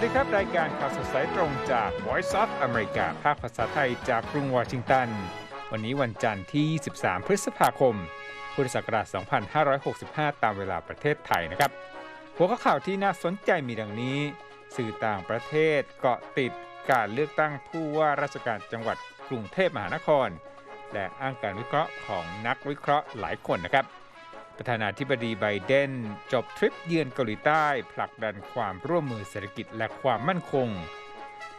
วัสดีครับ รายการข่าวสดสายตรงจาก Voice of America ภาคภาษาไทยจากกรุงวอชิงตัน วันนี้วันจันทร์ที่ 23 พฤษภาคม พุทธศักราช 2565 ตามเวลาประเทศไทยนะครับ หัวข้อข่าวที่น่าสนใจมีดังนี้ สื่อต่างประเทศเกาะติดการเลือกตั้งผู้ว่าราชการจังหวัดกรุงเทพมหานคร และอ้างการวิเคราะห์ของนักวิเคราะห์หลายคนนะครับ ประธานาธิบดีไบเดนจบทริปเยือนเกาหลีใต้ผลักดันความร่วมมือเศรษฐกิจและความมั่นคง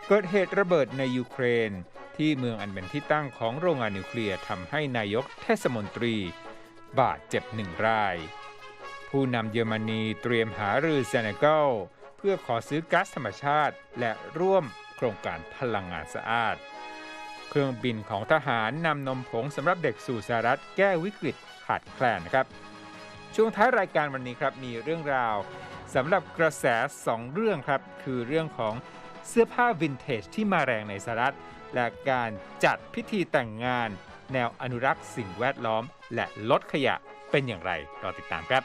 เกิดเหตุระเบิดในยูเครน ที่เมืองอันเป็นที่ตั้งของโรงงานนิวเคลียร์ทำให้นายกเทศมนตรี บาดเจ็บหนึ่งราย ผู้นำเยอรมนีเตรียมหารือเซเนกัลเพื่อขอซื้อก๊าซธรรมชาติ และร่วมโครงการพลังงานสะอาด เครื่องบินของทหารนำนมผงสำหรับเด็กสู่สหรัฐแก้วิกฤตขาดแคลนนะครับ ช่วงท้ายรายการวันนี้ครับมีเรื่องราวสำหรับกระแส 2 เรื่องครับ คือเรื่องของเสื้อผ้าวินเทจที่มาแรงในสหรัฐ และการจัดพิธีแต่งงาน แนวอนุรักษ์สิ่งแวดล้อม และลดขยะเป็นอย่างไรรอติดตามครับ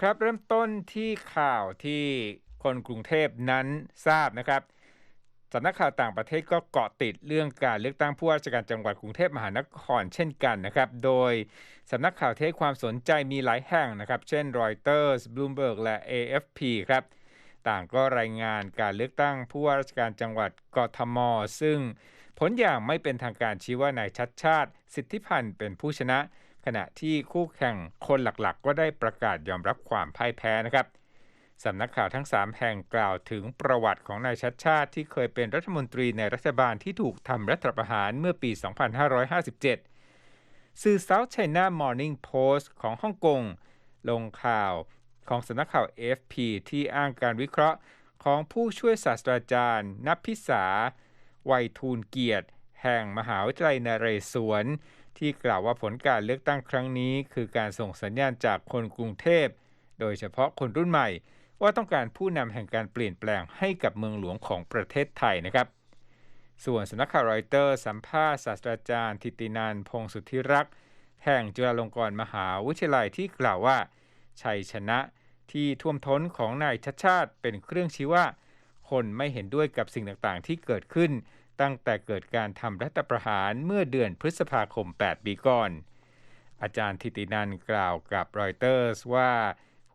ครับเริ่มต้นที่ข่าวที่คนกรุงเทพนั้นทราบนะครับ สำนักข่าวต่างประเทศก็เกาะติดเรื่องการเลือกตั้งผู้ว่าราชการจังหวัดกรุงเทพมหานครเช่นกันนะครับ โดยสำนักข่าวเทให้ความสนใจมีหลายแห่งนะครับ เช่น Reuters Bloomberg และ AFP ครับ ต่างก็รายงานการเลือกตั้งผู้ว่าราชการจังหวัดกทม ซึ่งผลอย่างไม่เป็นทางการชี้ว่านายชัดชาติ สิทธิพันธ์เป็นผู้ชนะ ขณะที่คู่แข่งคนหลักๆ ก็ได้ประกาศยอมรับความพ่ายแพ้นะครับ สำนักข่าวทั้ง 3 แห่งกล่าวถึงประวัติของนายชัดชาติที่เคยเป็นรัฐมนตรีในรัฐบาลที่ถูกทำรัฐประหารเมื่อปี 2557 สื่อ South China Morning Post ของฮ่องกง ลงข่าวของสำนักข่าว AFP ที่อ้างการวิเคราะห์ของผู้ช่วยศาสตราจารย์นับพิสาไวยทูลเกียรติ แห่งมหาวิทยาลัยนเรศวร ที่กล่าวว่าผลการเลือกตั้งครั้งนี้ คือการส่งสัญญาณจากคนกรุงเทพ โดยเฉพาะคนรุ่นใหม่ ว่าต้องการผู้นำแห่งการเปลี่ยนแปลงให้กับเมืองหลวงของประเทศไทยนะครับ ส่วนสำนักข่าวรอยเตอร์สัมภาษณ์ศาสตราจารย์ทิตินันพงสุทธิรักษ์แห่งจุฬาลงกรณ์มหาวิทยาลัยที่กล่าวว่า ชัยชนะที่ท่วมท้นของนายชัดชาติเป็นเครื่องชี้ว่า คนไม่เห็นด้วยกับสิ่งต่างๆ ที่เกิดขึ้น ตั้งแต่เกิดการทำรัฐประหารเมื่อเดือนพฤษภาคม 8 ปีก่อน อาจารย์ทิตินันกล่าวกับรอยเตอร์สว่า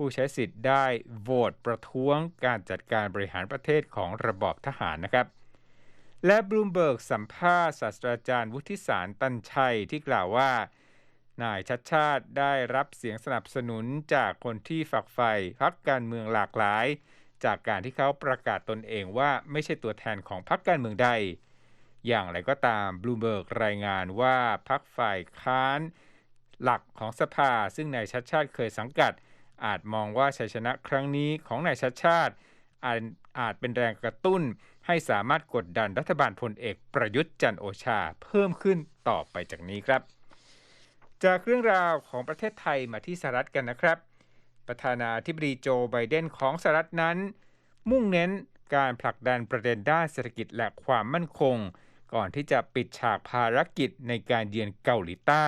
ผู้ใช้สิทธิ์ได้โหวตประท้วงการจัดการบริหารประเทศของระบอบทหารนะครับ และบลูมเบิร์กสัมภาษณ์ศาสตราจารย์วุฒิสารตันชัยที่กล่าวว่า นายชัดชาติได้รับเสียงสนับสนุนจากคนที่ฝักใฝ่พักการเมืองหลากหลาย จากการที่เขาประกาศตนเองว่าไม่ใช่ตัวแทนของพรรคการเมืองใด อย่างไรก็ตามบลูเบิร์กรายงานว่าพรรคฝ่ายค้านหลักของสภาซึ่งนายชัดชาติเคยสังกัด อาจมองว่าชัยชนะครั้งนี้ของนายชัดชาติ อาจอาจเป็นแรงกระตุ้น ให้สามารถกดดันรัฐบาลพลเอกประยุทธ์จันโอชาเพิ่มขึ้นต่อไปจากนี้ครับ จากเรื่องราวของประเทศไทยมาที่สหรัฐกันนะครับ ประธานาธิบดีโจไบเดนของสหรัฐนั้น มุ่งเน้นการผลักดันประเด็นด้านเศรษฐกิจและความมั่นคง ก่อนที่จะปิดฉากภารกิจในการเยือนเกาหลีใต้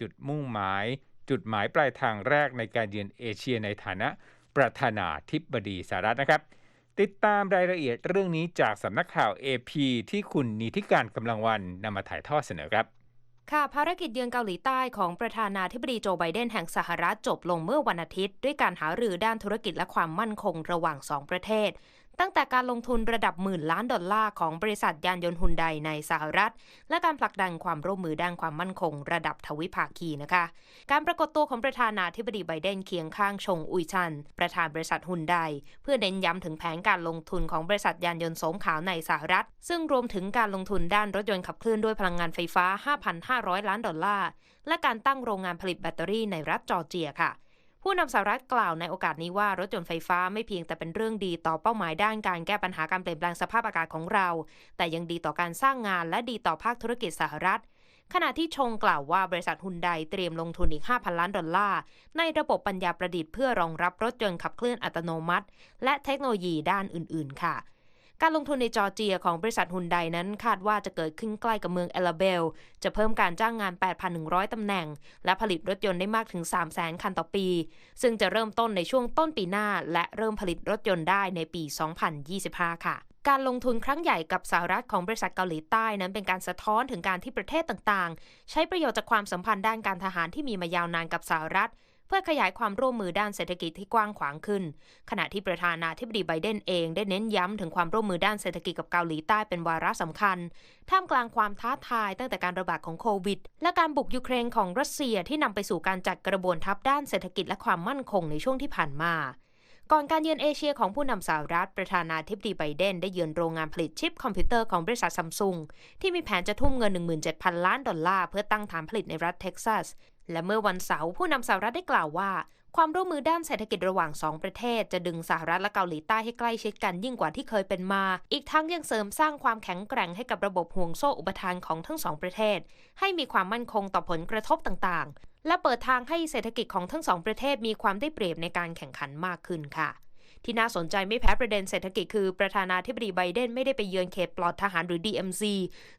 จุดมุ่งหมาย จุดหมายปลายทางแรกในการเยือนเอเชียในฐานะประธานาธิบดีสหรัฐนะครับ ติดตามรายละเอียดเรื่องนี้จากสำนักข่าว AP ที่คุณนิติการกำลังวันนำมาถ่ายทอดเสนอครับค่ะภารกิจเยือนเกาหลีใต้ของประธานาธิบดีโจไบเดนแห่งสหรัฐจบลงเมื่อวันอาทิตย์ ด้วยการหารือด้านธุรกิจและความมั่นคงระหว่างสองประเทศ ตั้งแต่การลงทุนระดับหมื่นล้านดอลลาร์ของบริษัทยานยนต์ฮุนไดในสหรัฐ และการผลักดันความร่วมมือด้านความมั่นคง ระดับทวิภาคีนะคะ การปรากฏตัวของประธานาธิบดีไบเดนเคียงข้างชงอุยชัน ประธานบริษัทฮุนไดเพื่อเน้นย้ำถึงแผนการลงทุนของบริษัทยานยนต์สมขาวในสหรัฐ ซึ่งรวมถึงการลงทุนด้านรถยนต์ขับเคลื่อนด้วยพลังงานไฟฟ้า 5,500 ล้านดอลลาร์และการตั้งโรงงานผลิตแบตเตอรี่ในรัฐจอร์เจียค่ะ ผู้นำสหรัฐกล่าวในโอกาสนี้ว่ารถยนต์ไฟฟ้าไม่เพียงแต่เป็นเรื่องดีต่อเป้าหมายด้านการแก้ปัญหาการเปลี่ยนแปลงสภาพอากาศของเรา แต่ยังดีต่อการสร้างงานและดีต่อภาคธุรกิจสหรัฐ ขณะที่ชงกล่าวว่าบริษัทฮุนไดเตรียมลงทุนอีก 5,000 ล้านดอลลาร์ ในระบบปัญญาประดิษฐ์เพื่อรองรับรถยนต์ขับเคลื่อนอัตโนมัติ และเทคโนโลยีด้านอื่น ๆ ค่ะ การลงทุนในจอร์เจียของบริษัทฮุนไดนั้นคาดว่าจะเกิดขึ้นใกล้กับเมืองเอลาเบล จะเพิ่มการจ้างงาน 8,100 ตำแหน่ง และผลิตรถยนต์ได้มากถึง 300,000 คันต่อปี ซึ่งจะเริ่มต้นในช่วงต้นปีหน้า และเริ่มผลิตรถยนต์ได้ในปี 2025 ค่ะการลงทุนครั้งใหญ่กับสหรัฐของบริษัทเกาหลีใต้นั้นเป็นการสะท้อนถึงการที่ประเทศต่างๆ ใช้ประโยชน์จากความสัมพันธ์ด้านการทหารที่มีมายาวนานกับสหรัฐ เพื่อขยายความร่วมมือด้านเศรษฐกิจที่กว้างขวางขึ้น ขณะที่ประธานาธิบดีไบเดนเองได้เน้นย้ำถึงความร่วมมือด้านเศรษฐกิจกับเกาหลีใต้เป็นวาระสำคัญ ท่ามกลางความท้าทายตั้งแต่การระบาดของโควิด และการบุกยูเครนของรัสเซียที่นำไปสู่การจัดกระบวนทัพด้านเศรษฐกิจและความมั่นคงในช่วงที่ผ่านมาก่อนการเยือนเอเชียของผู้นำสหรัฐ ประธานาธิบดีไบเดนได้เยือนโรงงานผลิตชิปคอมพิวเตอร์ของบริษัทซัมซุงที่มีแผนจะทุ่มเงิน 17,000 ล้านดอลลาร์เพื่อตั้งฐานผลิตในรัฐเท็กซัส และเมื่อวันเสาร์ผู้นำสหรัฐได้กล่าวว่า ความร่วมมือด้านเศรษฐกิจระหว่างสองประเทศ จะดึงสหรัฐและเกาหลีใต้ให้ใกล้ชิดกันยิ่งกว่าที่เคยเป็นมา อีกทั้งยังเสริมสร้างความแข็งแกร่งให้กับระบบห่วงโซ่อุปทานของทั้งสองประเทศ ให้มีความมั่นคงต่อผลกระทบต่างๆ และเปิดทางให้เศรษฐกิจของทั้งสองประเทศมีความได้เปรียบในการแข่งขันมากขึ้นค่ะ ที่น่าสนใจไม่แพ้ประเด็นเศรษฐกิจคือประธานาธิบดีไบเดนไม่ได้ไปเยือนเขตปลอดทหารหรือ DMZ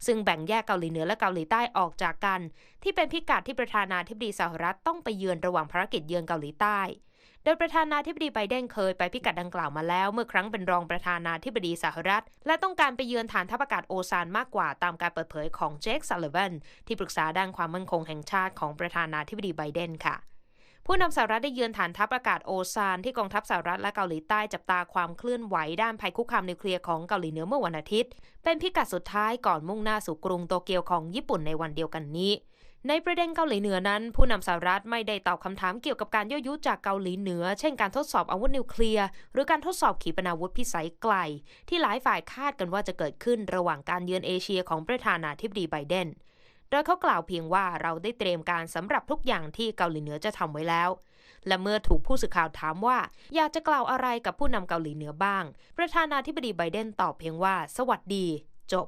ซึ่งแบ่งแยกเกาหลีเหนือและเกาหลีใต้ออกจากกัน ที่เป็นพิกัดที่ประธานาธิบดีสหรัฐต้องไปเยือนระหว่างภารกิจเยือนเกาหลีใต้โดยประธานาธิบดีไบเดนเคยไปพิกัดดังกล่าวมาแล้ว เมื่อครั้งเป็นรองประธานาธิบดีสหรัฐ และต้องการไปเยือนฐานทัพอากาศโอซานมากกว่าตามการเปิดเผยของเจคซัลเลิวันที่ปรึกษาด้านความมั่นคงแห่งชาติของประธานาธิบดีไบเดนค่ะ ผู้นำสหรัฐได้เยือนฐานทัพอากาศโอซานที่กองทัพสหรัฐและเกาหลีใต้จับตาความเคลื่อนไหวด้านภัยคุกคามนิวเคลียร์ของเกาหลีเหนือเมื่อวันอาทิตย์ เป็นพิกัดสุดท้ายก่อนมุ่งหน้าสู่กรุงโตเกียวของญี่ปุ่นในวันเดียวกันนี้ในประเด็นเกาหลีเหนือนั้น ผู้นำสหรัฐไม่ได้ตอบคำถามเกี่ยวกับการยั่วยุจากเกาหลีเหนือ เช่นการทดสอบอาวุธนิวเคลียร์ หรือการทดสอบขีปนาวุธพิสัยไกล ที่หลายฝ่ายคาดกันว่าจะเกิดขึ้นระหว่างการเยือนเอเชียของประธานาธิบดีไบเดน โดยเขากล่าวเพียงว่าเราได้เตรียมการสำหรับทุกอย่างที่เกาหลีเหนือจะทำไว้แล้ว และเมื่อถูกผู้สื่อข่าวถามว่า อยากจะกล่าวอะไรกับผู้นำเกาหลีเหนือบ้าง ประธานาธิบดีไบเดนตอบเพียงว่า สวัสดี จบ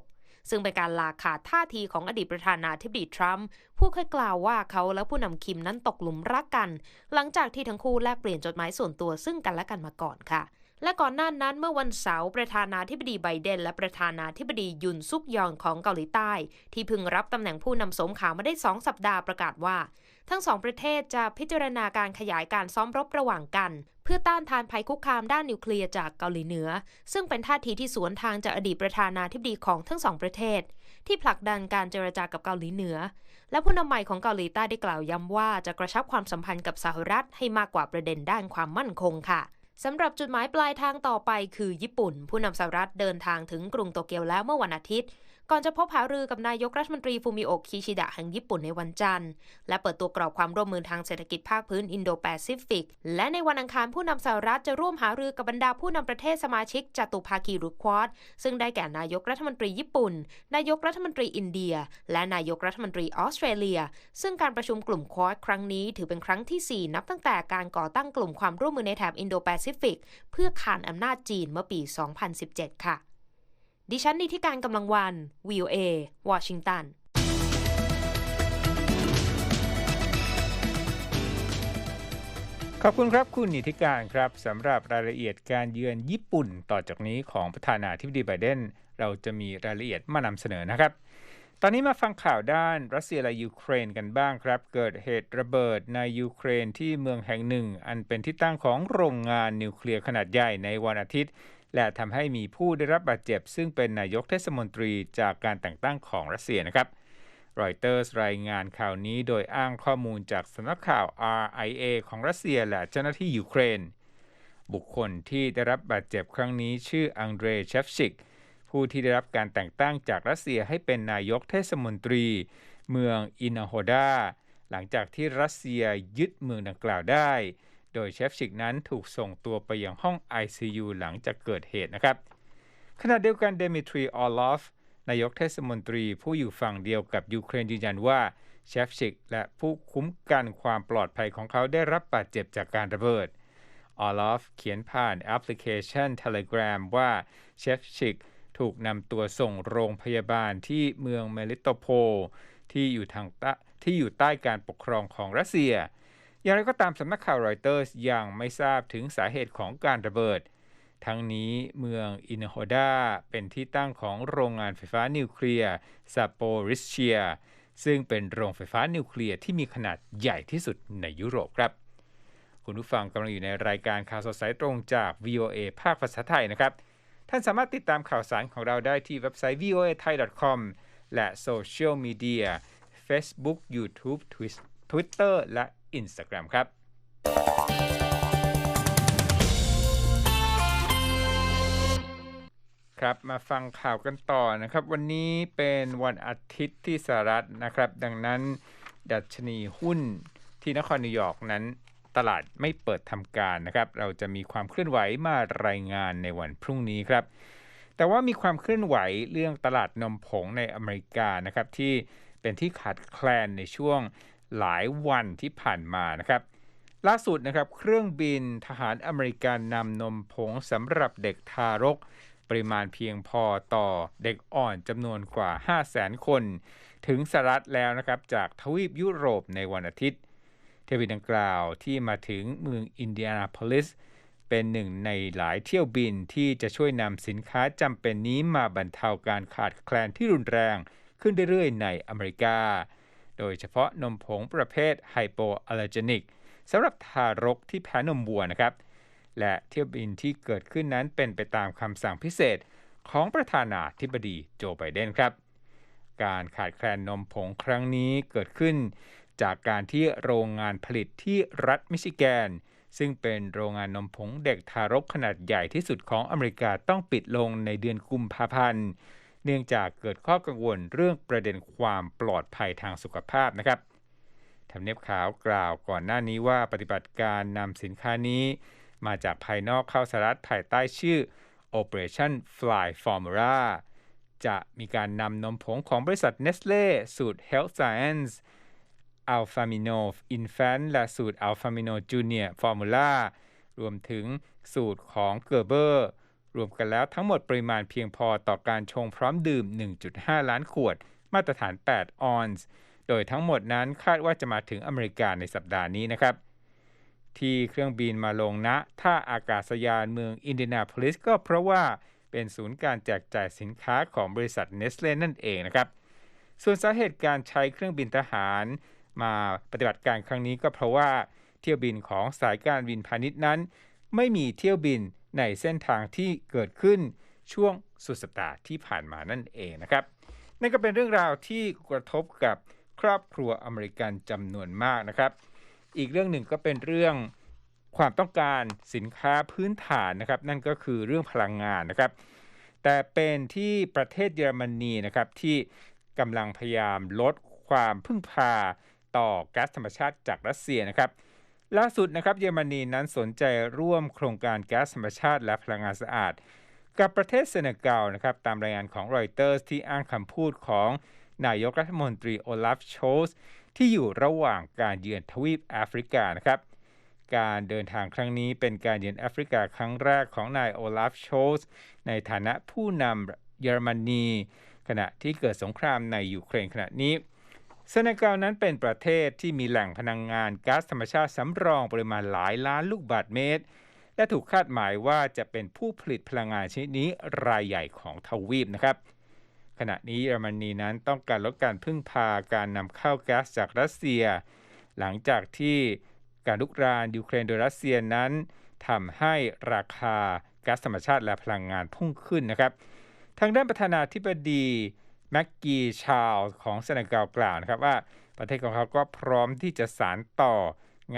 ซึ่งเป็นการลาขาดท่าทีของอดีตประธานาธิบดีทรัมป์ผู้เคยกล่าวว่าเขาและผู้นำคิมนั้นตกหลุมรักกัน หลังจากที่ทั้งคู่แลกเปลี่ยนจดหมายส่วนตัวซึ่งกันและกันมาก่อนค่ะ และก่อนหน้านั้นเมื่อวันเสาร์ประธานาธิบดีไบเดน และประธานาธิบดียุนซุกยองของเกาหลีใต้ ที่เพิ่งรับตำแหน่งผู้นำสมข่าวมาได้สองสัปดาห์ประกาศว่า ทั้งสองประเทศจะพิจารณาการขยายการซ้อมรบระหว่างกัน เพื่อต้านทานภัยคุกคามด้านนิวเคลียร์จากเกาหลีเหนือ ซึ่งเป็นท่าทีที่สวนทางจากอดีตประธานาธิบดีของทั้งสองประเทศ ที่ผลักดันการเจรจากับเกาหลีเหนือ และผู้นำใหม่ของเกาหลีใต้ได้กล่าวย้ำว่าจะกระชับความสัมพันธ์กับสหรัฐให้มากกว่าประเด็นด้านความมั่นคงค่ะ สำหรับจุดหมายปลายทางต่อไปคือญี่ปุ่น ผู้นำสหรัฐเดินทางถึงกรุงโตเกียวแล้วเมื่อวันอาทิตย์ ก่อนจะพบหารือกับนายกรัฐมนตรีฟูมิโอะคิชิดะแห่งญี่ปุ่นในวันจันทร์ และเปิดตัวกรอบความร่วมมือทางเศรษฐกิจภาคพื้นอินโดแปซิฟิก และในวันอังคารผู้นำสหรัฐจะร่วมหารือกับบรรดาผู้นำประเทศสมาชิกจตุภาคีหรือควอดซึ่งได้แก่นายกรัฐมนตรีญี่ปุ่น นายกรัฐมนตรีอินเดีย และนายกรัฐมนตรีออสเตรเลีย ซึ่งการประชุมกลุ่มควอดครั้งนี้ถือเป็นครั้งที่ 4 นับตั้งแต่การก่อตั้งกลุ่มความร่วมมือในแถบอินโดแปซิฟิกเพื่อขานอำนาจจีนเมื่อปี 2017 ค่ะ ดิฉันนิติการกำลังวัน VOA วอชิงตันขอบคุณครับคุณนิติการครับสำหรับรายละเอียดการเยือนญี่ปุ่นต่อจากนี้ของประธานาธิบดีไบเดนเราจะมีรายละเอียดมานำเสนอนะครับ ตอนนี้มาฟังข่าวด้านรัสเซียและยูเครนกันบ้างครับ เกิดเหตุระเบิดในยูเครนที่เมืองแห่งหนึ่ง อันเป็นที่ตั้งของโรงงานนิวเคลียร์ขนาดใหญ่ในวันอาทิตย์ และทำให้มีผู้ได้รับบาดเจ็บ ซึ่งเป็นนายกเทศมนตรีจากการแต่งตั้งของรัสเซียนะครับรอยเตอร์สรายงานข่าวนี้โดยอ้างข้อมูลจากสำนักข่าว RIA ของรัสเซียและเจ้าหน้าที่ยูเครน บุคคลที่ได้รับบาดเจ็บครั้งนี้ชื่ออังเดรเชฟชิก ผู้ที่ได้รับการแต่งตั้งจากรัสเซียให้เป็นนายกเทศมนตรี เมืองอินาโฮดาหลังจากที่รัสเซียยึดเมืองดังกล่าวได้ โดยเชฟชิกนั้นถูกส่งตัวไปยังห้อง ICU หลังจากเกิดเหตุนะครับ ขณะเดียวกันเดมิทรีออลอฟนายกเทศมนตรีผู้อยู่ฝั่งเดียวกับยูเครนยืนยันว่าเชฟชิกและผู้คุ้มกันความปลอดภัยของเขาได้รับบาดเจ็บจากการระเบิดออลอฟเขียนผ่านแอปพลิเคชัน Telegram ว่าเชฟชิกถูกนำตัวส่งโรงพยาบาลที่เมืองเมลิโตโพที่อยู่ทางต้ที่อยู่ใต้การปกครองของรัสเซีย อย่างไรก็ตามสำนักข่าวรอยเตอร์สยังไม่ทราบถึงสาเหตุของการระเบิด ทั้งนี้เมืองอินโฮดาเป็นที่ตั้งของโรงงานไฟฟ้านิวเคลียร์ซาโปริเชีย ซึ่งเป็นโรงไฟฟ้านิวเคลียร์ที่มีขนาดใหญ่ที่สุดในยุโรปครับ คุณผู้ฟังกำลังอยู่ในรายการข่าวสดสายตรงจาก VOA ภาคภาษาไทยนะครับ ท่านสามารถติดตามข่าวสารของเราได้ที่เว็บไซต์ voa thai com และโซเชียลมีเดีย Facebook YouTube Twitter และ Instagram ครับครับมาฟังข่าวกันต่อนะครับ วันนี้เป็นวันอาทิตย์ที่สหรัฐนะครับ ดังนั้นดัชนีหุ้นที่นครนิวยอร์กนั้นตลาดไม่เปิดทำการนะครับ เราจะมีความเคลื่อนไหวมารายงานในวันพรุ่งนี้ครับ แต่ว่ามีความเคลื่อนไหวเรื่องตลาดนมผงในอเมริกานะครับที่เป็นที่ขาดแคลนในช่วง หลายวันที่ผ่านมานะครับล่าสุดนะครับเครื่องบินทหารอเมริกันนำนมผงสำหรับเด็กทารก ปริมาณเพียงพอต่อเด็กอ่อนจำนวนกว่า 5 0 0 0 0 0 คน ถึงสหรัฐแล้วนะครับจากทวีปยุโรปในวันอาทิตย์ เที่ยวบินดังกล่าวที่มาถึงเมืองอินเดียนาโพลิส เป็นหนึ่งในหลายเที่ยวบินที่จะช่วยนำสินค้าจำเป็นนี้มาบรรเทาการขาดแคลนที่รุนแรงขึ้นเรื่อยๆในอเมริกา โดยเฉพาะนมผงประเภทไฮโปอัลเลอร์เจนิกสำหรับทารกที่แพ้นมวัวนะครับ และเที่ยวบินที่เกิดขึ้นนั้นเป็นไปตามคำสั่งพิเศษของประธานาธิบดีโจไบเดนครับ การขาดแคลนนมผงครั้งนี้เกิดขึ้น จากการที่โรงงานผลิตที่รัฐมิชิแกน ซึ่งเป็นโรงงานนมผงเด็กทารกขนาดใหญ่ที่สุดของอเมริกาต้องปิดลงในเดือนกุมภาพันธ์ เนื่องจากเกิดข้อกังวลเรื่องประเด็นความปลอดภัยทางสุขภาพนะครับทำเนียบขาวกล่าวก่อนหน้านี้ว่าปฏิบัติการนำสินค้านี้ มาจากภายนอกเข้าสหรัฐภายใต้ชื่อ Operation Fly Formula จะมีการนำนมผงของบริษัท Nestle สูตร Health Science Alfamino Infant และสูตร Alfamino Junior Formula รวมถึงสูตรของ Gerber รวมกันแล้วทั้งหมดปริมาณเพียงพอต่อการชงพร้อมดื่ม 1.5 ล้านขวด มาตรฐาน 8 ออนซ์ โดยทั้งหมดนั้นคาดว่าจะมาถึงอเมริกาในสัปดาห์นี้นะครับ ที่เครื่องบินมาลงณท่าอากาศยานเมืองอินเดียนาโพลิสก็เพราะว่าเป็นศูนย์การแจกจ่ายสินค้าของบริษัทเนสเล่นั่นเองนะครับ ส่วนสาเหตุการใช้เครื่องบินทหาร มาปฏิบัติการครั้งนี้ก็เพราะว่าเที่ยวบินของสายการบินพาณิชย์นั้น ไม่มีเที่ยวบิน ในเส้นทางที่เกิดขึ้นช่วงสุดสัปดาห์ที่ผ่านมานั่นเองนะครับนั่นก็เป็นเรื่องราวที่กระทบกับครอบครัวอเมริกันจำนวนมากนะครับ อีกเรื่องหนึ่งก็เป็นเรื่องความต้องการสินค้าพื้นฐานนะครับ นั่นก็คือเรื่องพลังงานนะครับ แต่เป็นที่ประเทศเยอรมนีนะครับที่กำลังพยายามลดความพึ่งพาต่อก๊าซธรรมชาติจากรัสเซียนะครับ ล่าสุดนะครับเยอรมนีนั้นสนใจร่วมโครงการแก๊าซธรรมชาติและพลังงานสะอาด กับประเทศเซเนกัลนะครับตามรายงานของรอยเตอร์สที่อ้างคำพูดของนายกรัฐมนตรีโอลาฟโชสที่อยู่ระหว่างการเยือนทวีปแอฟริกานะครับการเดินทางครั้งนี้เป็นการเยือนแอฟริกาครั้งแรกของนายโอลาฟโชสในฐานะผู้นำเยอรมนี ขณะที่เกิดสงครามในยูเครนขณะนี้ เซเนกัลนั้นเป็นประเทศที่มีแหล่งพลังงานก๊าซธรรมชาติสำรองปริมาณหลายล้านลูกบาศก์เมตร และถูกคาดหมายว่าจะเป็นผู้ผลิตพลังงานชนิดนี้รายใหญ่ของทวีปนะครับ ขณะนี้เยอรมนีนั้นต้องการลดการพึ่งพาการนำเข้าก๊าซจากรัสเซีย หลังจากที่การลุกรานยูเครนโดยรัสเซียนั้นทำให้ราคาก๊าซธรรมชาติและพลังงานพุ่งขึ้นนะครับ ทางด้านประธานาธิบดี แม็กกี้ชาลของเซเนกัลกล่าวนะครับว่าประเทศของเขาก็พร้อมที่จะสานต่อ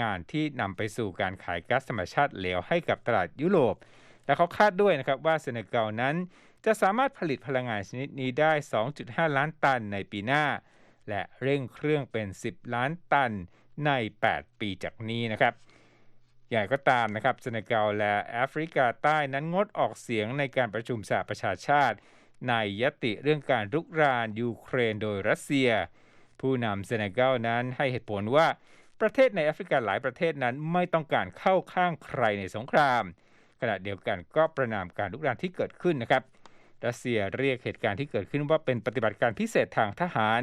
งานที่นำไปสู่การขายก๊าซธรรมชาติเหลวให้กับตลาดยุโรป และเขาคาดด้วยนะครับว่าเซเนกัลนั้นจะสามารถผลิตพลังงานชนิดนี้ได้ 2.5 ล้านตันในปีหน้า และเร่งเครื่องเป็น 10 ล้านตันใน 8 ปีจากนี้นะครับอย่างก็ตามนะครับเซเนกัลและแอฟริกาใต้นั้นงดออกเสียงในการประชุมสหประชาชาติ ในยติเรื่องการรุกรานยูเครนโดยรัสเซีย ผู้นำเซเนกัลนั้นให้เหตุผลว่าประเทศในแอฟริกาหลายประเทศนั้นไม่ต้องการเข้าข้างใครในสงคราม ขณะเดียวกันก็ประนามการรุกรานที่เกิดขึ้นนะครับรัสเซียเรียกเหตุการณ์ที่เกิดขึ้นว่าเป็นปฏิบัติการพิเศษทางทหาร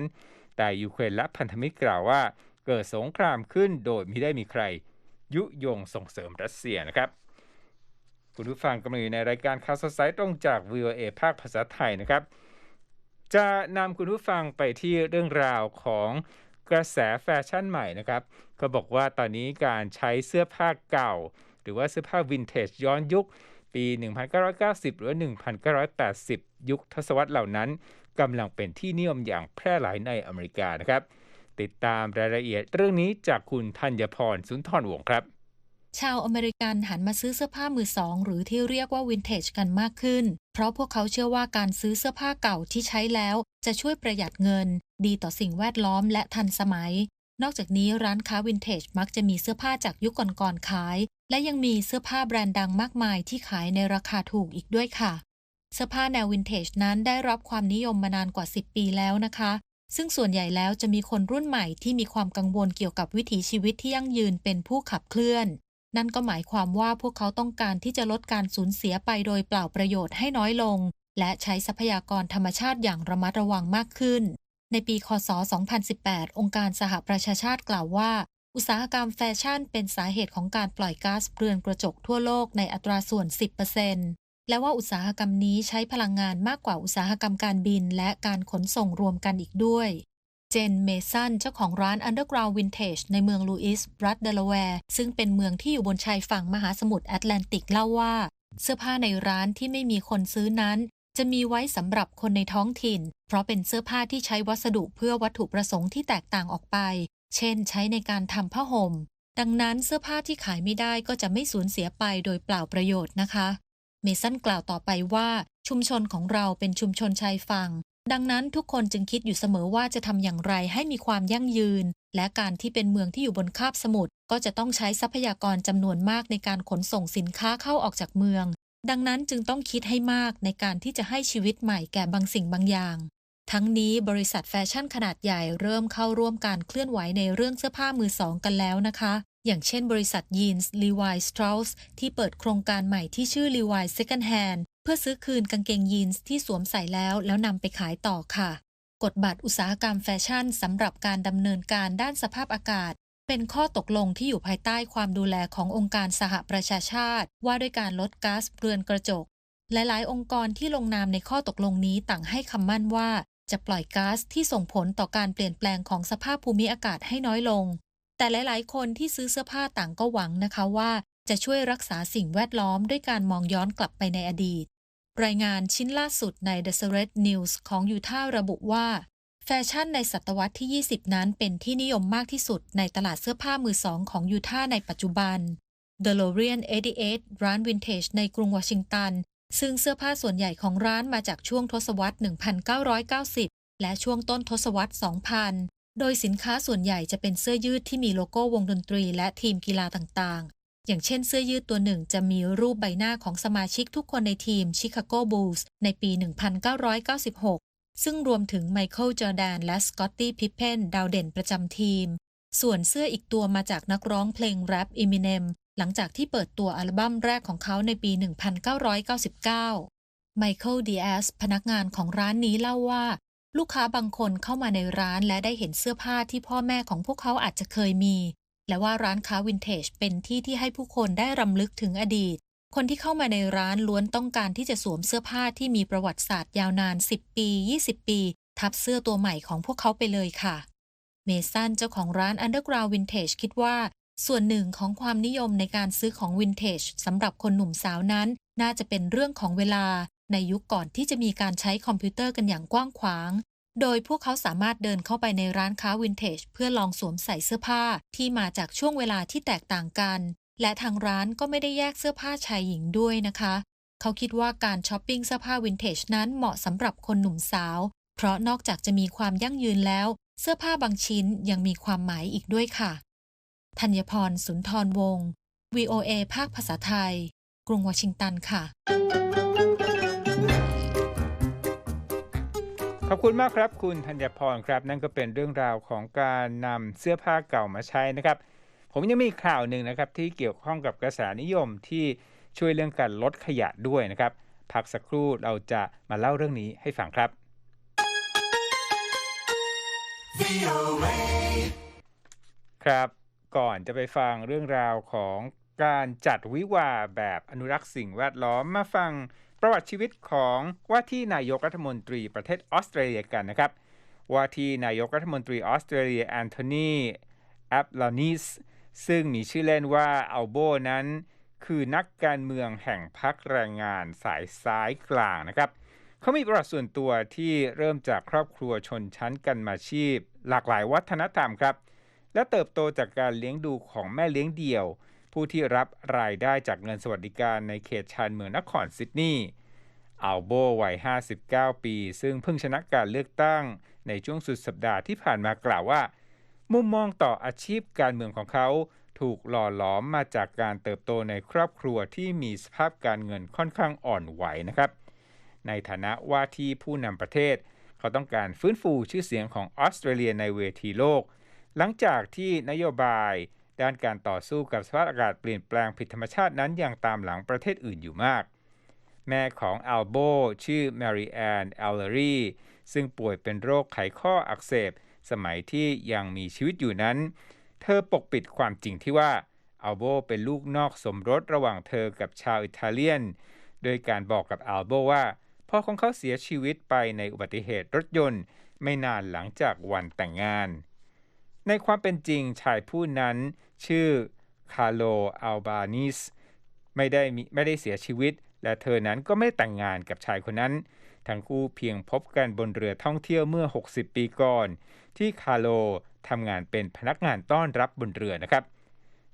แต่ยูเครนและพันธมิตรกล่าวว่า เกิดสงครามขึ้นโดยไม่ได้มีใคร ยุยงส่งเสริมรัสเซียนะครับ คุณผู้ฟังกำลังอยู่ในรายการข่าวสดสายตรงจาก VOA ภาคภาษาไทยนะครับ จะนำคุณผู้ฟังไปที่เรื่องราวของกระแสแฟชั่นใหม่นะครับ ก็บอกว่าตอนนี้การใช้เสื้อผ้าเก่า หรือว่าเสื้อผ้าวินเทจย้อนยุคปี 1990 หรือ 1980 ยุคทศวรรษเหล่านั้นกำลังเป็นที่นิยมอย่างแพร่หลายในอเมริกานะครับ ติดตามรายละเอียดเรื่องนี้จากคุณธัญพรสุนทรวงศ์ครับ ชาวอเมริกันหันมาซื้อเสื้อผ้ามือสองหรือที่เรียกว่าวินเทจกันมากขึ้น เพราะพวกเขาเชื่อว่าการซื้อเสื้อผ้าเก่าที่ใช้แล้ว จะช่วยประหยัดเงิน ดีต่อสิ่งแวดล้อมและทันสมัย นอกจากนี้ร้านค้าวินเทจมักจะมีเสื้อผ้าจากยุคก่อนๆขาย และยังมีเสื้อผ้าแบรนด์ดังมากมายที่ขายในราคาถูกอีกด้วยค่ะเสื้อผ้าแนววินเทจนั้นได้รับความนิยมมานานกว่า 10 ปีแล้วนะคะ ซึ่งส่วนใหญ่แล้วจะมีคนรุ่นใหม่ที่มีความกังวลเกี่ยวกับวิถีชีวิตที่ยั่งยืนเป็นผู้ขับเคลื่อน นั่นก็หมายความว่าพวกเขาต้องการที่จะลดการสูญเสียไปโดยเปล่าประโยชน์ให้น้อยลง และใช้ทรัพยากรธรรมชาติอย่างระมัดระวังมากขึ้น ในปี คศ 2018 องค์การสหประชาชาติกล่าวว่า อุตสาหกรรมแฟชั่นเป็นสาเหตุของการปล่อยก๊าซเรือนกระจกทั่วโลกในอัตราส่วน 10%และว่าอุตสาหกรรมนี้ใช้พลังงานมากกว่าอุตสาหกรรมการบิน และการขนส่งรวมกันอีกด้วย เจนเมสันเจ้าของร้าน Underground Vintage ในเมืองลูอิส รัฐเดลาแวร์ ซึ่งเป็นเมืองที่อยู่บนชายฝั่งมหาสมุทรแอตแลนติกเล่าว่า เสื้อผ้าในร้านที่ไม่มีคนซื้อนั้น จะมีไว้สำหรับคนในท้องถิ่น เพราะเป็นเสื้อผ้าที่ใช้วัสดุเพื่อวัตถุประสงค์ที่แตกต่างออกไป เช่น ใช้ในการทำผ้าห่ม ดังนั้นเสื้อผ้าที่ขายไม่ได้ก็จะไม่สูญเสียไปโดยเปล่าประโยชน์นะคะ เมสันกล่าวต่อไปว่าชุมชนของเราเป็นชุมชนชายฝั่ง ดังนั้นทุกคนจึงคิดอยู่เสมอว่าจะทำอย่างไรให้มีความยั่งยืน และการที่เป็นเมืองที่อยู่บนคาบสมุทรก็จะต้องใช้ทรัพยากรจำนวนมากในการขนส่งสินค้าเข้าออกจากเมือง ดังนั้นจึงต้องคิดให้มากในการที่จะให้ชีวิตใหม่แก่บางสิ่งบางอย่าง ทั้งนี้บริษัทแฟชั่นขนาดใหญ่เริ่มเข้าร่วมการเคลื่อนไหวในเรื่องเสื้อผ้ามือสองกันแล้วนะคะ อย่างเช่นบริษัทยีนส์ Levi Strauss ที่เปิดโครงการใหม่ที่ชื่อ Levi Second Hand เพื่อซื้อคืนกางเกงยีนส์ที่สวมใส่แล้วแล้วนำไปขายต่อค่ะ กฎบัตรอุตสาหกรรมแฟชั่นสำหรับการดำเนินการด้านสภาพอากาศ เป็นข้อตกลงที่อยู่ภายใต้ความดูแลขององค์การสหประชาชาติ ว่าด้วยการลดก๊าซเรือนกระจก หลายๆ องค์กรที่ลงนามในข้อตกลงนี้ต่างให้คำมั่นว่าจะปล่อยก๊าซที่ส่งผลต่อการเปลี่ยนแปลงของสภาพภูมิอากาศให้น้อยลง แต่หลาย ๆ คนที่ซื้อเสื้อผ้าต่างก็หวังนะคะว่าจะช่วยรักษาสิ่งแวดล้อมด้วยการมองย้อนกลับไปในอดีต รายงานชิ้นล่าสุดใน Deseret News ของยูทาระบุว่า แฟชั่นในศตวรรษที่ 20 นั้นเป็นที่นิยมมากที่สุดในตลาดเสื้อผ้ามือสองของยูทาในปัจจุบัน The Lorien 88 ร้านวินเทจในกรุงวอชิงตัน ซึ่งเสื้อผ้าส่วนใหญ่ของร้านมาจากช่วงทศวรรษ 1990 และช่วงต้นทศวรรษ 2000 โดยสินค้าส่วนใหญ่จะเป็นเสื้อยืดที่มีโลโก้วงดนตรีและทีมกีฬาต่างๆ อย่างเช่นเสื้อยืดตัวหนึ่งจะมีรูปใบหน้าของสมาชิกทุกคนในทีมชิคาโกบูลส์ในปี 1996 ซึ่งรวมถึงไมเคิลจอร์แดนและสกอตตี้พิพเพนดาวเด่นประจำทีม ส่วนเสื้ออีกตัวมาจากนักร้องเพลงแรปอิมิเนมหลังจากที่เปิดตัวอัลบั้มแรกของเขาในปี 1999 ไมเคิลดีแอสพนักงานของร้านนี้เล่าว่า ลูกค้าบางคนเข้ามาในร้านและได้เห็นเสื้อผ้าที่พ่อแม่ของพวกเขาอาจจะเคยมี และว่าร้านค้าวินเทจเป็นที่ที่ให้ผู้คนได้รำลึกถึงอดีต คนที่เข้ามาในร้านล้วนต้องการที่จะสวมเสื้อผ้าที่มีประวัติศาสตร์ยาวนาน 10 ปี 20 ปี ทับเสื้อตัวใหม่ของพวกเขาไปเลยค่ะ เมสันเจ้าของร้าน Underground Vintage คิดว่า ส่วนหนึ่งของความนิยมในการซื้อของวินเทจสำหรับคนหนุ่มสาวนั้น น่าจะเป็นเรื่องของเวลา ในยุคก่อนที่จะมีการใช้คอมพิวเตอร์กันอย่างกว้างขวาง โดยพวกเขาสามารถเดินเข้าไปในร้านค้าวินเทจ เพื่อลองสวมใส่เสื้อผ้าที่มาจากช่วงเวลาที่แตกต่างกัน และทางร้านก็ไม่ได้แยกเสื้อผ้าชายหญิงด้วยนะคะ เขาคิดว่าการช้อปปิ้งเสื้อผ้าวินเทจนั้นเหมาะสำหรับคนหนุ่มสาว เพราะนอกจากจะมีความยั่งยืนแล้ว เสื้อผ้าบางชิ้นยังมีความหมายอีกด้วยค่ะธัญพรสุนทรวงศ์ VOA ภาคภาษาไทย กรุงวอชิงตันค่ะ ขอบคุณมากครับ คุณธัญพรครับ นั่นก็เป็นเรื่องราวของการนำเสื้อผ้าเก่ามาใช้นะครับ ผมยังมีข่าวหนึ่งนะครับ ที่เกี่ยวข้องกับกระแสนิยมที่ช่วยเรื่องการลดขยะด้วยนะครับ พักสักครู่เราจะมาเล่าเรื่องนี้ให้ฟังครับ ครับก่อนจะไปฟังเรื่องราวของการจัดวิวาห์แบบอนุรักษ์สิ่งแวดล้อมมาฟัง ประวัติชีวิตของว่าที่นายกรัฐมนตรีประเทศออสเตรเลียกันนะครับ ว่าที่นายกรัฐมนตรีออสเตรเลียแอนโทนีแอปลานิสซึ่งมีชื่อเล่นว่าอัลโบนั้น คือนักการเมืองแห่งพรรคแรงงานสายซ้ายกลางนะครับ เขามีประวัติส่วนตัวที่เริ่มจากครอบครัวชนชั้นกันมาชีพ หลากหลายวัฒนธรรมครับ และเติบโตจากการเลี้ยงดูของแม่เลี้ยงเดี่ยว ผู้ที่รับรายได้จากเงินสวัสดิการในเขตชานเมืองนครซิดนีย์อัลโบวัย 59 ปี ซึ่งเพิ่งชนะการเลือกตั้งในช่วงสุดสัปดาห์ที่ผ่านมากล่าวว่า มุมมองต่ออาชีพการเมืองของเขาถูกหล่อหลอมมาจากการเติบโตในครอบครัวที่มีสภาพการเงินค่อนข้างอ่อนไหวนะครับ ในฐานะว่าที่ผู้นำประเทศ เขาต้องการฟื้นฟูชื่อเสียงของออสเตรเลียในเวทีโลก หลังจากที่นโยบาย ด้านการต่อสู้กับสภาพอากาศเปลี่ยนแปลงผิดธรรมชาตินั้นยังตามหลังประเทศอื่นอยู่มาก แม่ของอัลโบชื่อแมรี่แอนแอลเลอรีซึ่งป่วยเป็นโรคไขข้ออักเสบ สมัยที่ยังมีชีวิตอยู่นั้น เธอปกปิดความจริงที่ว่าอัลโบเป็นลูกนอกสมรสระหว่างเธอกับชาวอิตาเลียน โดยการบอกกับอัลโบว่าพ่อของเขาเสียชีวิตไปในอุบัติเหตุรถยนต์ ไม่นานหลังจากวันแต่งงาน ในความเป็นจริงชายผู้นั้น ชื่อคาร์โลอัลบานิสไม่ได้ไม่ได้เสียชีวิต และเธอนั้นก็ไม่ได้แต่งงานกับชายคนนั้น ทั้งคู่เพียงพบกันบนเรือท่องเที่ยวเมื่อ 60 ปีก่อน ที่คาร์โลทำงานเป็นพนักงานต้อนรับบนเรือนะครับ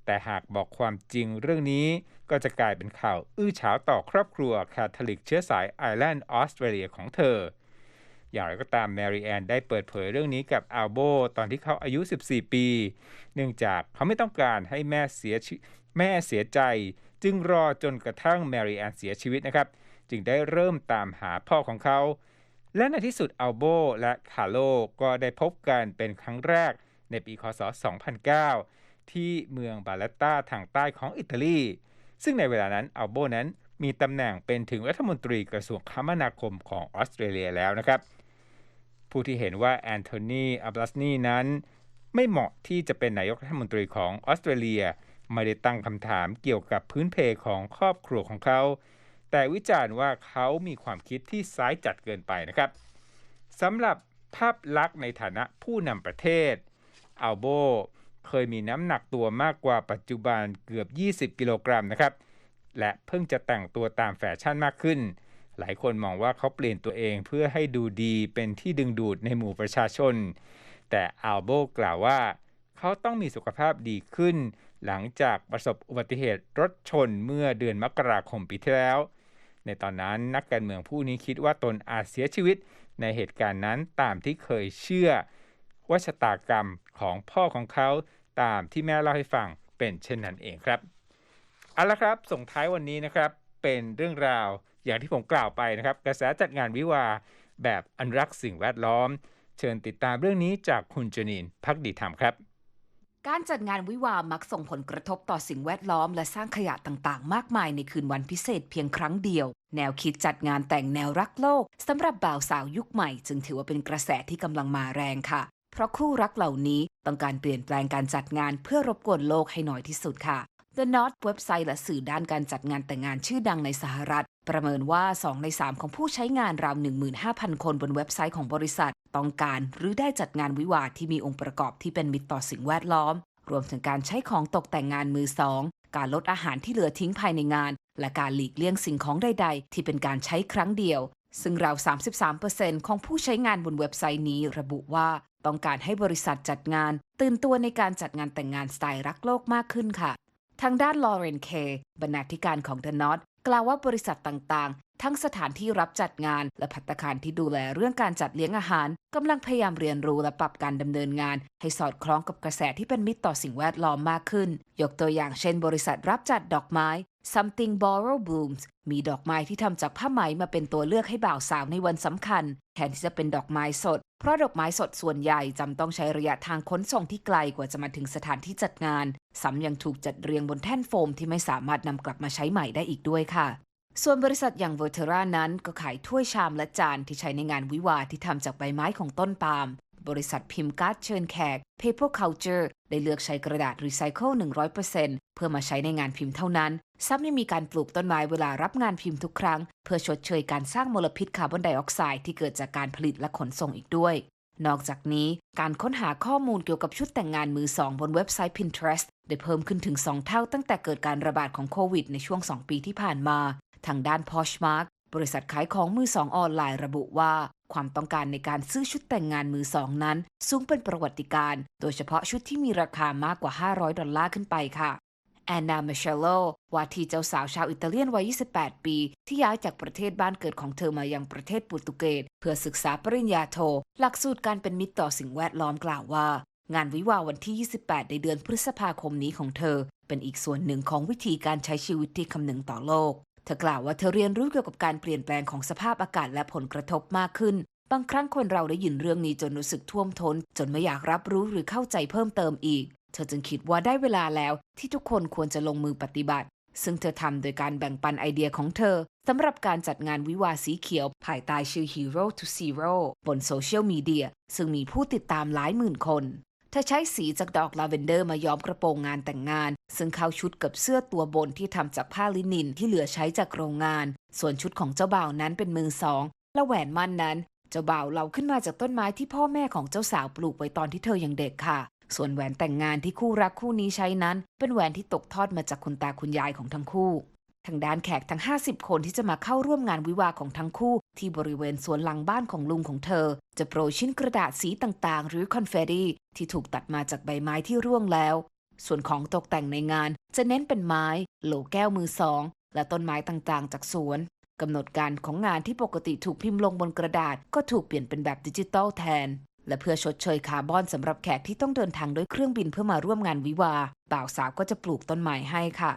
แต่หากบอกความจริงเรื่องนี้ก็จะกลายเป็นข่าวอื้อฉาวต่อครอบครัวคาทอลิกเชื้อสายไอร์แลนด์ออสเตรเลียของเธอ อย่างไรก็ตามแมรี่แอนได้เปิดเผยเรื่องนี้กับอัลโบตอนที่เขาอายุ 14 ปี เนื่องจากเขาไม่ต้องการให้แม่เสียแม่เสียใจ จึงรอจนกระทั่งแมรี่แอนเสียชีวิตนะครับ จึงได้เริ่มตามหาพ่อของเขา และในที่สุดอัลโบและคาโลก็ได้พบกันเป็นครั้งแรกในปีคศ 2009 ที่เมืองบาเลตตาทางใต้ของอิตาลี ซึ่งในเวลานั้นอัลโบนั้นมีตำแหน่งเป็นถึงรัฐมนตรีกระทรวงคมนาคมของออสเตรเลียแล้วนะครับ ผู้ที่เห็นว่าแอนโทนีอับลัสนีนั้น ไม่เหมาะที่จะเป็นนายกรัฐมนตรีของออสเตรเลีย ไม่ได้ตั้งคำถามเกี่ยวกับพื้นเพของครอบครัวของเขา แต่วิจารณ์ว่าเขามีความคิดที่ซ้ายจัดเกินไปนะครับสำหรับภาพลักษณ์ในฐานะผู้นำประเทศอัลโบเคยมีน้ำหนักตัวมากกว่าปัจจุบันเกือบ 20 กิโลกรัมนะครับ และเพิ่งจะแต่งตัวตามแฟชั่นมากขึ้น หลายคนมองว่าเขาเปลี่ยนตัวเองเพื่อให้ดูดีเป็นที่ดึงดูดในหมู่ประชาชน แต่อัลโบกล่าวว่า เขาต้องมีสุขภาพดีขึ้น หลังจากประสบอุบัติเหตุรถชนเมื่อเดือนมกราคมปีที่แล้ว ในตอนนั้นนักการเมืองผู้นี้คิดว่าตนอาจเสียชีวิตในเหตุการณ์นั้นตามที่เคยเชื่อว่าชะตากรรมของพ่อของเขาตามที่แม่เล่าให้ฟังเป็นเช่นนั้นเองครับเอาละครับส่งท้ายวันนี้นะครับเป็นเรื่องราว อย่างที่ผมกล่าวไปนะครับ กระแสจัดงานวิวาแบบอนุรักษ์สิ่งแวดล้อม เชิญติดตามเรื่องนี้จากคุณจนินพักดีธรรมครับ การจัดงานวิวามักส่งผลกระทบต่อสิ่งแวดล้อม และสร้างขยะต่างๆ มากมายในคืนวันพิเศษเพียงครั้งเดียว แนวคิดจัดงานแต่งแนวรักโลกสำหรับบ่าวสาวยุคใหม่ จึงถือว่าเป็นกระแสที่กำลังมาแรงค่ะ เพราะคู่รักเหล่านี้ต้องการเปลี่ยนแปลงการจัดงานเพื่อรบกวนโลกให้น้อยที่สุดค่ะ The Knot เว็บไซต์และสื่อด้านการจัดงานแต่งงานชื่อดังในสหรัฐ ประเมินว่า 2 ใน 3 ของผู้ใช้งานราว 15,000 คนบนเว็บไซต์ของบริษัท ต้องการหรือได้จัดงานวิวาที่มีองค์ประกอบที่เป็นมิตรต่อสิ่งแวดล้อม รวมถึงการใช้ของตกแต่งงานมือสอง การลดอาหารที่เหลือทิ้งภายในงาน และการหลีกเลี่ยงสิ่งของใด ๆ ที่เป็นการใช้ครั้งเดียว ซึ่งราว 33%ของผู้ใช้งานบนเว็บไซต์นี้ระบุว่าต้องการให้บริษัทจัดงาน ตื่นตัวในการจัดงานแต่งงานสไตล์รักโลกมากขึ้นค่ะทางด้านลอเรนเคบรรณาธิการของ The Knot กล่าวว่าบริษัทต่างๆ ทั้งสถานที่รับจัดงาน และพัตตาคารที่ดูแลเรื่องการจัดเลี้ยงอาหารกำลังพยายามเรียนรู้และปรับการดำเนินงาน ให้สอดคล้องกับกระแสที่เป็นมิตรต่อสิ่งแวดล้อมมากขึ้น ยกตัวอย่างเช่น บริษัทรับจัดดอกไม้ Something Borrow Blooms มีดอกไม้ที่ทำจากผ้าไหมมาเป็นตัวเลือกให้บ่าวสาวในวันสำคัญ แทนที่จะเป็นดอกไม้สด เพราะดอกไม้สดส่วนใหญ่จำต้องใช้ระยะทางขนส่งที่ไกลกว่าจะมาถึงสถานที่จัดงานซ้ำยังถูกจัดเรียงบนแท่นโฟมที่ไม่สามารถนำกลับมาใช้ใหม่ได้อีกด้วยค่ะ ส่วนบริษัทอย่างเวอร์เทรานั้นก็ขายถ้วยชามและจานที่ใช้ในงานวิวาที่ทำจากใบไม้ของต้นปาล์ม บริษัทพิมพ์การ์ดเชิญแขก Paper Culture ได้เลือกใช้กระดาษรีไซเคิล100%เพื่อมาใช้ในงานพิมพ์เท่านั้น ซ้ำยังมีการปลูกต้นไม้เวลารับงานพิมพ์ทุกครั้ง เพื่อชดเชยการสร้างมลพิษคาร์บอนไดออกไซด์ที่เกิดจากการผลิตและขนส่งอีกด้วย นอกจากนี้การค้นหาข้อมูลเกี่ยวกับชุดแต่งงานมือสองบนเว็บไซต์ Pinterest ได้เพิ่มขึ้นถึง 2 เท่าตั้งแต่เกิดการระบาดของโควิดในช่วง 2 ปีที่ผ่านมา ทางด้าน Poshmark บริษัทขายของมือสองออนไลน์ระบุว่า ความต้องการในการซื้อชุดแต่งงานมือสองนั้น สูงเป็นประวัติการ์โดยเฉพาะชุดที่มีราคามากกว่า 500 ดอลลาร์ขึ้นไปค่ะแอนนาเมเชลโลว่าที่เจ้าสาวชาวอิตาเลียนวัย 28 ปี ที่ย้ายจากประเทศบ้านเกิดของเธอมายังประเทศโปรตุเกสเพื่อศึกษาปริญญาโท หลักสูตรการเป็นมิตรต่อสิ่งแวดล้อมกล่าวว่า งานวิวาวันที่ 28 ในเดือนพฤษภาคมนี้ของเธอ เป็นอีกส่วนหนึ่งของวิธีการใช้ชีวิตที่คำนึงต่อโลก ธอกล่าวว่าเธอเรียนรู้เกี่ยวกับการเปลี่ยนแปลงของสภาพอากาศและผลกระทบมากขึ้น บางครั้งคนเราได้ยินเรื่องนี้จนรู้สึกท่วมทน้น จนไม่อยากรับรู้หรือเข้าใจเพิ่มเติมอีก เธอจึงคิดว่าได้เวลาแล้วที่ทุกคนควรจะลงมือปฏิบัติ ซึ่งเธอทำโดยการแบ่งปันไอเดียของเธอสำหรับการจัดงานวิวาสีเขียว ภายใต้ชื่อ Hero to Zero บนโซเชียลมีเดียซึ่งมีผู้ติดตามหลายหมื่นคน เธอใช้สีจากดอกลาเวนเดอร์มาย้อมกระโปรงงานแต่งงาน ซึ่งเข้าชุดกับเสื้อตัวบนที่ทำจากผ้าลินินที่เหลือใช้จากโรงงาน ส่วนชุดของเจ้าบ่าวนั้นเป็นมือสอง และแหวนมั่นนั้น เจ้าบ่าวเหลาขึ้นมาจากต้นไม้ที่พ่อแม่ของเจ้าสาวปลูกไว้ตอนที่เธอยังเด็กค่ะ ส่วนแหวนแต่งงานที่คู่รักคู่นี้ใช้นั้น เป็นแหวนที่ตกทอดมาจากคุณตาคุณยายของทั้งคู่ ทางด้านแขกทั้ง 50 คนที่จะมาเข้าร่วมงานวิวาของทั้งคู่ ที่บริเวณสวนหลังบ้านของลุงของเธอ จะโปรยชิ้นกระดาษสีต่างๆ หรือคอนเฟตตี้ที่ถูกตัดมาจากใบไม้ที่ร่วงแล้ว ส่วนของตกแต่งในงานจะเน้นเป็นไม้ โหลแก้วมือสอง และต้นไม้ต่างๆ จากสวนกำหนดการของงานที่ปกติถูกพิมพ์ลงบนกระดาษ ก็ถูกเปลี่ยนเป็นแบบดิจิตอลแทน และเพื่อชดเชยคาร์บอนสำหรับแขกที่ต้องเดินทางด้วยเครื่องบินเพื่อมาร่วมงานวิวาบ่าวสาวก็จะปลูกต้นไม้ให้ค่ะ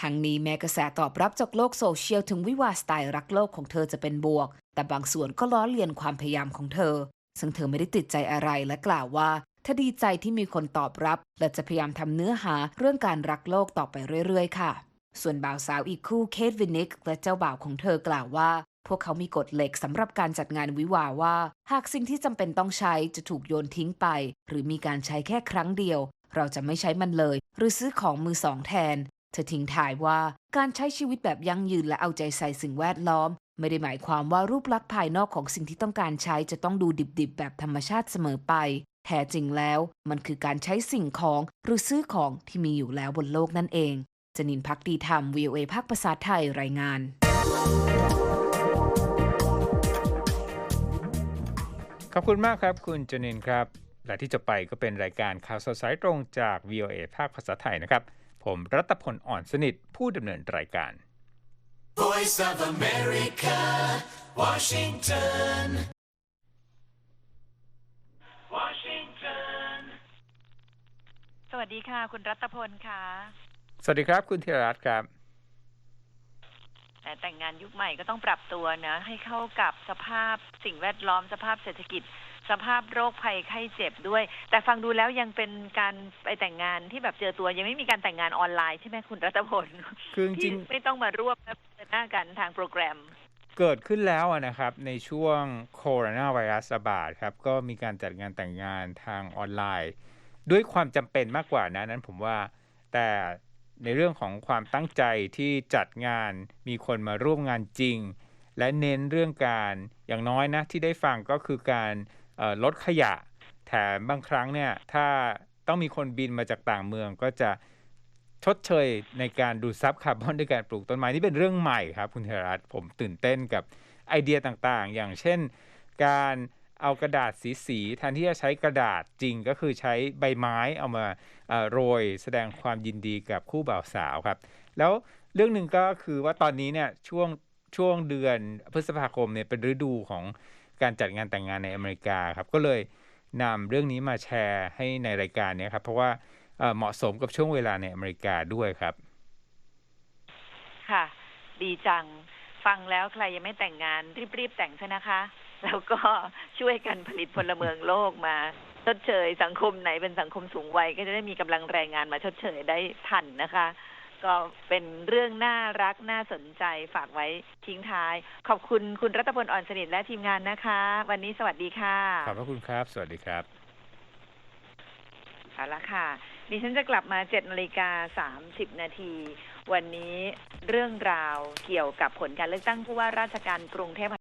ทั้งนี้แม้กระแสตอบรับจากโลกโซเชียลถึงวิวาสไตล์รักโลกของเธอจะเป็นบวก แต่บางส่วนก็ล้อเลียนความพยายามของเธอ ซึ่งเธอไม่ได้ติดใจอะไรและกล่าวว่าเธอดีใจที่มีคนตอบรับ และจะพยายามทำเนื้อหาเรื่องการรักโลกต่อไปเรื่อยๆ ค่ะ ส่วนบ่าวสาวอีกคู่เคทวินิกและเจ้าบ่าวของเธอกล่าวว่า พวกเขามีกฎเหล็กสำหรับการจัดงานวิวาว่า หากสิ่งที่จำเป็นต้องใช้จะถูกโยนทิ้งไป หรือมีการใช้แค่ครั้งเดียวเราจะไม่ใช้มันเลย หรือซื้อของมือสองแทน เธอทิ้งถ่ายว่าการใช้ชีวิตแบบยั่งยืนและเอาใจใส่สิ่งแวดล้อม ไม่ได้หมายความว่ารูปลักษณ์ภายนอกของสิ่งที่ต้องการใช้จะต้องดูดิบๆ แบบธรรมชาติเสมอไป แท้จริงแล้วมันคือการใช้สิ่งของหรือซื้อของที่มีอยู่แล้วบนโลกนั่นเอง จนินพักดีธรรม VOA ภาคภาษาไทยรายงานขอบคุณมากครับ คุณจนินครับ และที่จะไปก็เป็นรายการข่าวสดสายตรงจาก VOA ภาคภาษาไทยนะครับ ผมรัตพลอ่อนสนิทผู้ดำเนินรายการ Voice of America, Washington. Washington. สวัสดีค่ะ คุณรัตพลค่ะ สวัสดีครับ คุณธีรรัตน์ครับ แต่แต่งงานยุคใหม่ก็ต้องปรับตัวนะ ให้เข้ากับสภาพสิ่งแวดล้อมสภาพเศรษฐกิจ สภาพโรคภัยไข้เจ็บด้วย แต่ฟังดูแล้วยังเป็นการไปแต่งงานที่แบบเจอตัวยังไม่มีการแต่งงานออนไลน์ใช่ไหมคุณรัตพลคือจริที่งไม่ต้องมาร่วมและเจอหน้ากันทางโปรแกรม เกิดขึ้นแล้วอะนะครับ ในช่วงโคโรนาไวรัสระบาดครับ ก็มีการจัดงานแต่งงานทางออนไลน์ ด้วยความจำเป็นมากกว่านะนั้นผมว่าแต่ในเรื่องของความตั้งใจที่จัดงานมีคนมาร่วมงานจริง และเน้นเรื่องการอย่างน้อยนะที่ได้ฟังก็คือการเอ่อ ลดขยะ แถมบางครั้งเนี่ยถ้าต้องมีคนบินมาจากต่างเมืองก็จะชดเชยในการดูดซับคาร์บอนด้วยการปลูกต้นไม้นี่เป็นเรื่องใหม่ครับ คุณเทรัตผมตื่นเต้นกับไอเดียต่างๆ อย่างเช่น การเอากระดาษสีสีแทนที่จะใช้กระดาษจริงก็คือใช้ใบไม้เอามาโรยแสดงความยินดีกับคู่บ่าวสาวครับ แล้วเรื่องหนึ่งก็คือว่าตอนนี้เนี่ยช่วงช่วงเดือนพฤษภาคมเนี่ยเป็นฤดูของ การจัดงานแต่งงานในอเมริกาครับก็เลยนำเรื่องนี้มาแชร์ให้ในรายการนี้ครับ เพราะว่าเหมาะสมกับช่วงเวลาในอเมริกาด้วยครับ ค่ะ ดีจังฟังแล้วใครยังไม่แต่งงานรีบๆแต่งซะนะคะ แล้วก็ช่วยกันผลิตพลเมืองโลกมาชดเชยสังคมไหนเป็นสังคมสูงวัยก็จะได้มีกำลังแรงงานมาชดเชยได้ทันนะคะ ก็เป็นเรื่องน่ารักน่าสนใจฝากไว้ทิ้งท้าย ขอบคุณคุณรัตพลอ่อนสนิทและทีมงานนะคะ วันนี้สวัสดีค่ะ ขอบพระคุณครับ สวัสดีครับเอาละค่ะ ดิฉันจะกลับมา7นาฬิกา30นาที วันนี้เรื่องราวเกี่ยวกับผลการเลือกตั้งผู้ว่าราชการกรุงเทพ